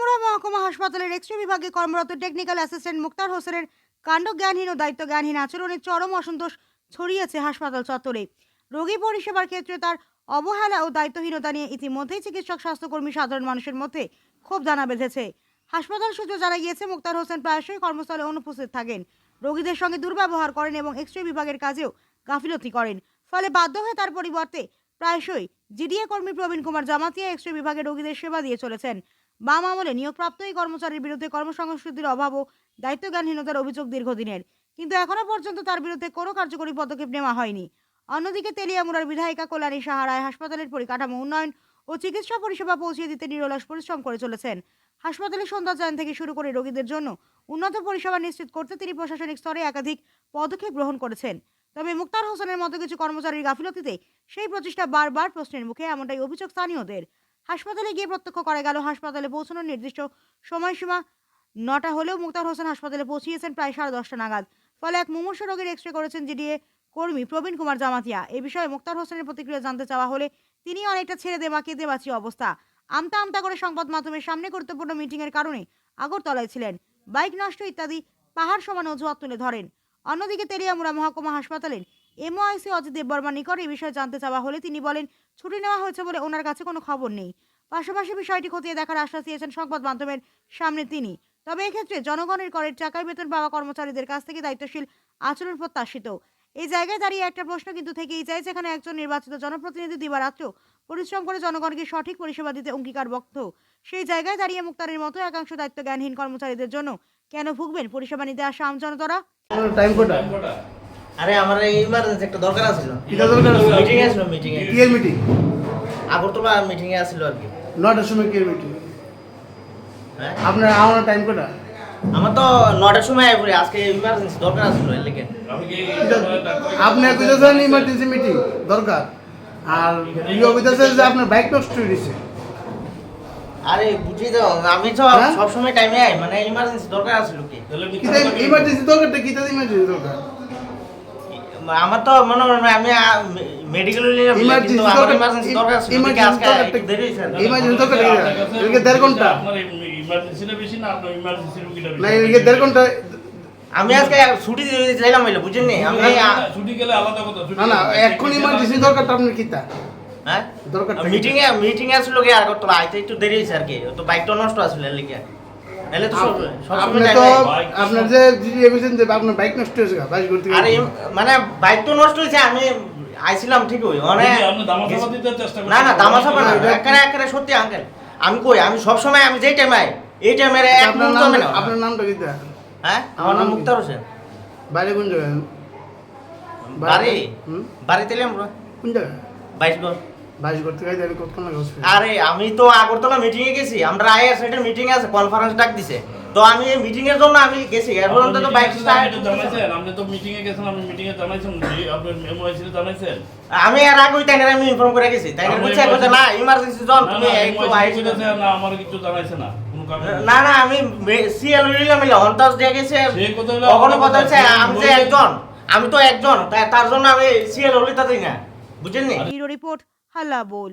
তেলিয়ামুড়া মহকুমা হাসপাতালের এক্স বিভাগে কর্মরত টেকনিক্যাল অ্যাসিস্ট্যান্ট মুক্তার হোসেনের কাণ্ড জ্ঞানহীন ও দায়িত্ব জ্ঞানহীন আচরণের চরম অসন্তোষ ছড়িয়েছে হাসপাতাল চত্বরে। রোগী পরিষেবার ক্ষেত্রে তার অবহেলা ও দায়িত্বহীনতা নিয়ে ইতিমধ্যেই চিকিৎসক, স্বাস্থ্যকর্মী, সাধারণ মানুষের মধ্যে ক্ষোভ জানা বেঁধেছে। হাসপাতাল সূত্রে জানা গিয়েছে, মুক্তার হোসেন প্রায়শই কর্মস্থলে অনুপস্থিত থাকেন। রোগীদের সঙ্গে দুর্ব্যবহার করেন এবং এক্স বিভাগের কাজেও গাফিলতি করেন। ফলে বাধ্য হয়ে তার পরিবর্তে প্রায়শই জিডিএ কর্মী প্রবীণ কুমার জামাতিয়া এক্স বিভাগে রোগীদের সেবা দিয়ে চলেছেন। বাম আমলে নিয়োগপ্রাপ্ত এই কর্মচারীর বিরুদ্ধে কর্মসংস্কৃতির অভাব ও দায়িত্বজ্ঞানহীনতার অভিযোগ দীর্ঘদিনের। কিন্তু এখনও পর্যন্ত তার বিরুদ্ধে কোনো কার্যকরী পদক্ষেপ নেওয়া হয়নি। অন্যদিকে তেলিয়ামুড়ার বিধায়িকা কল্যাণী সাহারায় হাসপাতালের পরিকাঠামো উন্নয়ন ও চিকিৎসা পরিষেবা পৌঁছিয়ে দিতে নিরলস পরিশ্রম করে চলেছেন। হাসপাতালের সৌন্দর্যায়ন থেকে শুরু করে রোগীদের জন্য উন্নত পরিষেবা নিশ্চিত করতে তিনি প্রশাসনিক স্তরে একাধিক পদক্ষেপ গ্রহণ করেছেন। তবে মুক্তার হোসেনের মতো কিছু কর্মচারীর গাফিলতিতে সেই প্রচেষ্টা বারবার প্রশ্নের মুখে, এমনটাই অভিযোগ স্থানীয়দের। হাসপাতালে গিয়ে প্রত্যক্ষ করা গেল। হাসপাতালে পৌঁছানোর নির্দিষ্ট সময়সীমা নটা হলেও মুক্তার হোসেন হাসপাতালে পৌঁছিয়েছেন প্রায় সাড়ে দশটা নাগাদ। ফলে এক মুমূর্ষ রোগীর এক্স রে করেছেন জিডিএ কর্মী প্রবীণ কুমার জামাতিয়া। এ বিষয়ে মুক্তার হোসেনের প্রতিক্রিয়া জানতে চাওয়া হলে তিনি অনেকটা ছেড়ে দেমাকে দেবাচি অবস্থা। আমতা আমতা করে সংবাদ মাধ্যমের সামনে গুরুত্বপূর্ণ মিটিংয়ের কারণে আগরতলায় ছিলেন। বাইক নষ্ট ইত্যাদি পাহাড় সমান অজুহাত তুলে ধরেন। অন্যদিকে তেলিয়ামুড়া মহকুমা হাসপাতালের এমওআইসি অজিত দেববর্মা নিকট এই বিষয়ে জানতে চাওয়া হলে তিনি বলেন, ছুটি নেওয়া হয়েছে বলে ওনার কাছে কোনো খবর নেই। পাশাপাশি বিষয়টি খতিয়ে দেখার আশ্বাস দিয়েছেন সংবাদ মাধ্যমের সামনে তিনি। তবে এক্ষেত্রে জনগণের করের টাকায় বেতন পাওয়া কর্মচারীদের কাছ থেকে দায়িত্বশীল আচরণ প্রত্যাশিত। এই জায়গায় দাঁড়িয়ে একটা প্রশ্ন কিন্তু থেকেই যায়, যেখানে একজন নির্বাচিত জনপ্রতিনিধি দিবারাত্র পরিশ্রম করে জনগণকে সঠিক পরিষেবা দিতে অঙ্গীকারবদ্ধ। সেই জায়গায় দাঁড়িয়ে মুক্তারের মতো একাংশ দায়িত্ব জ্ঞানহীন কর্মচারীদের জন্য কেন ভুগবেন পরিষেবা নিতে আসা আমজনতারা? টাইম আরে আমার ইমার্জেন্সি একটা দরকার আছিল। কিটা দরকার আছে? মিটিং আছিল মিটিং এ। কি এর মিটিং আগরতলা মিটিং এ আছিল আর কি। নটার সময় কি মিটিং হ্যাঁ? আপনার আমার টাইম কোটা? আমার তো নটার সময় আই পড়ে আজকে ইমার্জেন্সি দরকার আছিল এর লেগে। আপনি কইতেছেন ইমার্জেন্সি মিটিং দরকার। আর ইয়ে কইতেছে যে আপনার বাইক নষ্ট হয়ে গেছে। আরে বুঝি তো আমি তো? সব সময় টাইমে আই মানে ইমার্জেন্সি দরকার আছিল কি? ইমার্জেন্সি দরকারটা কিতা ইমার্জেন্সি দরকার? আমার তো মনে হয় আমি মেডিকেল কিন্তু আমার ইমার্জেন্সি দরকার দরকার- দেরি দরকার দেড় ঘণ্টা আপনার ইমার্জেন্সিটা বেশি না আপনার ইমার্জেন্সি রুগীটা বেশি না এদিকে দেড় ঘণ্টা আমি আজকে ছুটি চাইলাম বুঝেন নি আমি ছুটি গেলে আলাদা কথা না না এখন ইমার্জেন্সি দরকারটা আপনার কিতা হ্যাঁ? দরকারটা মিটিং এ মিটিং আসলো কি আর করতো আইতে একটু দেরি হয়েছে আর কি তো বাইকটা নষ্ট আসলে এর আপনি তো আপনার যে যে এমএসএন যে আপনার বাইক নষ্ট হয়েছে বাইক আরে মানে বাইক তো নষ্ট হয়েছে আমি আইছিলাম ঠিক ওই মানে। না না দামাচাপা না একেবারে সত্যি আঙ্কেল আমি কই আমি সব সময় আমি যেই টাইমে এই টাইমের এক আপনার মুহূর্ত নাম আমি আপনার নামটা কিতা হ্যাঁ? আমার নাম মুক্তার হোসেন। বাইরে কোন জায়গায়? বাড়ি? এলাম আমরা কোন জায়গায়? আমি কতক্ষণ লাগে হসপিটাল আরে আমি তো আগরতলা মিটিং এ গেছি। আমরা আইএস এর মিটিং আছে কনফারেন্স ডাক দিছে। তো আমি এই মিটিং এর জন্য আমি গেছি। এখন তো বাইক এ স্টার্ট আপনি তো জানাইছেন, আপনি তো মিটিং এ গেছেন আপনি মিটিং এ জানাইছেন। যে আপনার এমওআইসি জানাইছেন। আমি এর আগে ওই আমি ইনফর্ম করে গেছি। তাই আপনি বলছে না ইমার্জেন্সি না তুমি একটু MOIC না। আমার কিছু জানাইছে না। না না। আমি সিএল দিয়ে গেছে। সে কথা হলো কখনো কথা কথা, হচ্ছে আমি যে একজন আমি তো একজন তার জন্য আমি সিএল উলিতা দিই না। বুঝেননি? রিপোর্ট হাল্লা বল